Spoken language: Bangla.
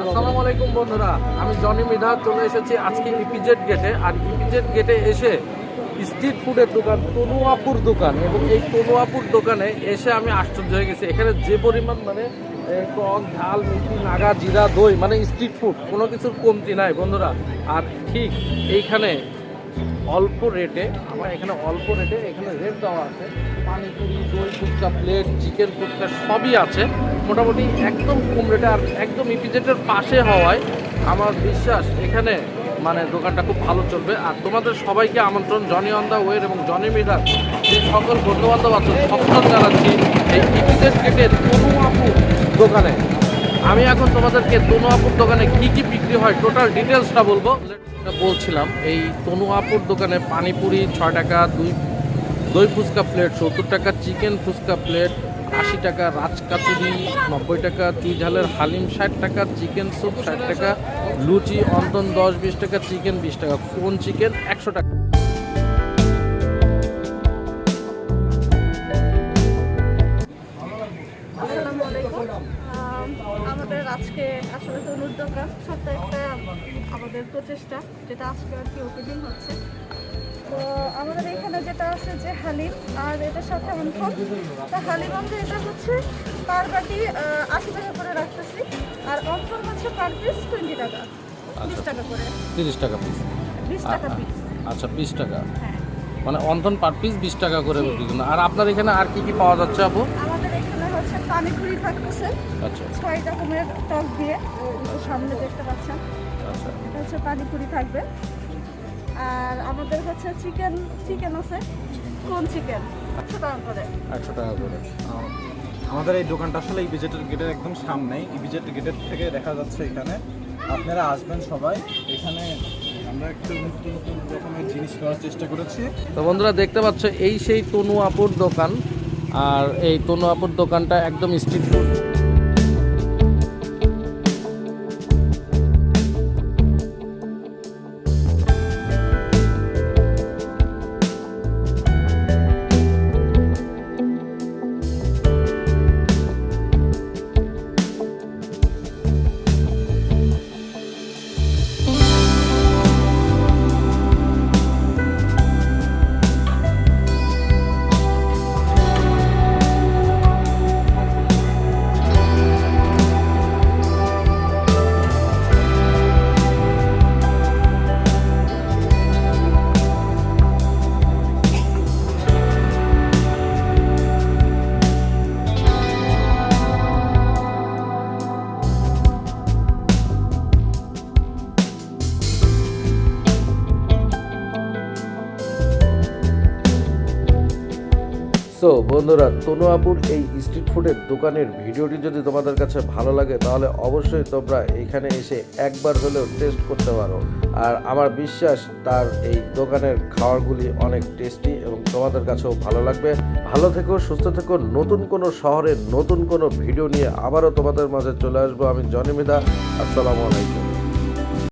আসসালামু আলাইকুম বন্ধুরা, আমি জনি মিধা চলে এসেছি আজকে ইপিজেড গেটে আর ইপিজেড গেটে এসে স্ট্রিট ফুডের দোকান, তনুয়াপুর দোকান এবং এই তনুয়াপুর দোকানে এসে আমি আশ্চর্য হয়ে গেছি। এখানে যে পরিমাণ মানে টক ঝাল, মিষ্টি, নাগা, জিরা, দই মানে স্ট্রিট ফুড কোনো কিছুর কমতি নাই বন্ধুরা। আর ঠিক এইখানে অল্প রেটে, আমার এখানে অল্প রেটে এখানে রেট দেওয়া আছে। পানিপুরি দই ফুচকা প্লেট চিকেন ফুচকা সবই আছে। মোটামুটি একদম কম রেটে আর একদম ইপিজেটের পাশে হওয়ায় আমার বিশ্বাস এখানে মানে দোকানটা খুব ভালো চলবে। আর তোমাদের সবাইকে আমন্ত্রণ, জনি অন দ্য ওয়ের এবং জনি মিডার যে সকল বন্ধুবান্ধব আছে সকল জানাচ্ছি এই ইপিজেট গেটের কোনো আপু দোকানে। আমি এখন তোমাদেরকে তনুয়াপুর দোকানে কি কি বিক্রি হয় টোটাল ডিটেলসটা বলব। বলছিলাম, এই তনুয়াপুর দোকানে পানিপুরি ছয় টাকা, দুই, দই ফুচকা প্লেট সত্তর টাকা চিকেন ফুচকা প্লেট আশি টাকা, রাজকাতুরি নব্বই টাকা চুই ঝালের হালিম ষাট টাকা চিকেন স্যুপ ষাট টাকা, লুচি অন্তন দশ, বিশ টাকা চিকেন বিশ টাকা, কোন চিকেন একশো টাকা। আমাদের আজকে আসলে তনুর দোকান ছোট্ট একটা আমাদের প্রচেষ্টা যেটা আজকে আর কি ওপেনিং হচ্ছে। তো আমাদের এখানে যেটা আছে যে হালিম আর এটার সাথে অন্থন তা হালিম আমাদের এটা হচ্ছে পার বাটি আশি টাকা করে রাখতেছি আর অন্থন হচ্ছে পার পিস টোয়েন্টি টাকা বিশ টাকা করে। তিরিশ টাকা পিস বিশ টাকা পিস আচ্ছা বিশ টাকা। হ্যাঁ। মানে অন্তন পার পিস বিশ টাকা করে বিক্রি আর আপনার এখানে আর কি কি পাওয়া যাচ্ছে আপু? পানিপুরি থাকতেছে। আচ্ছা। ছয় রকমের টক দিয়ে সামনে দেখতে পাচ্ছেন। আচ্ছা। এটা হচ্ছে পানিপুরি থাকবে। আর আমাদের হচ্ছে চিকেন চিকেন আছে। কোন চিকেন? একশো টাকা করে। একশো টাকা করে। আমাদের এই দোকানটা আসলে ইপিজেটের গেটের একদম সামনেই। ইপিজেট গেটের থেকে দেখা যাচ্ছে এখানে আপনারা আসবেন সবাই। এখানে আমরা একটু নতুন নতুন রকমের জিনিস করার চেষ্টা করেছি। তো বন্ধুরা দেখতে পাচ্ছ এই সেই তনু আপুর দোকান। আর এই তনু আপুর দোকানটা একদম স্ট্রিট ফুড সো বন্ধুরা, তনু আপুর এই স্ট্রিট ফুডের দোকানের ভিডিওটি যদি তোমাদের কাছে ভালো লাগে, তাহলে অবশ্যই তোমরা এখানে এসে একবার হলেও টেস্ট করতে পারো। আর আমার বিশ্বাস, তার এই দোকানের খাবারগুলি অনেক টেস্টি এবং তোমাদের কাছেও ভালো লাগবে। ভালো থেকো, সুস্থ থেকো, নতুন কোনো শহরের নতুন কোনো ভিডিও নিয়ে আবারও তোমাদের মাঝে চলে আসব আমি জনিমিদা আসসালামু আলাইকুম।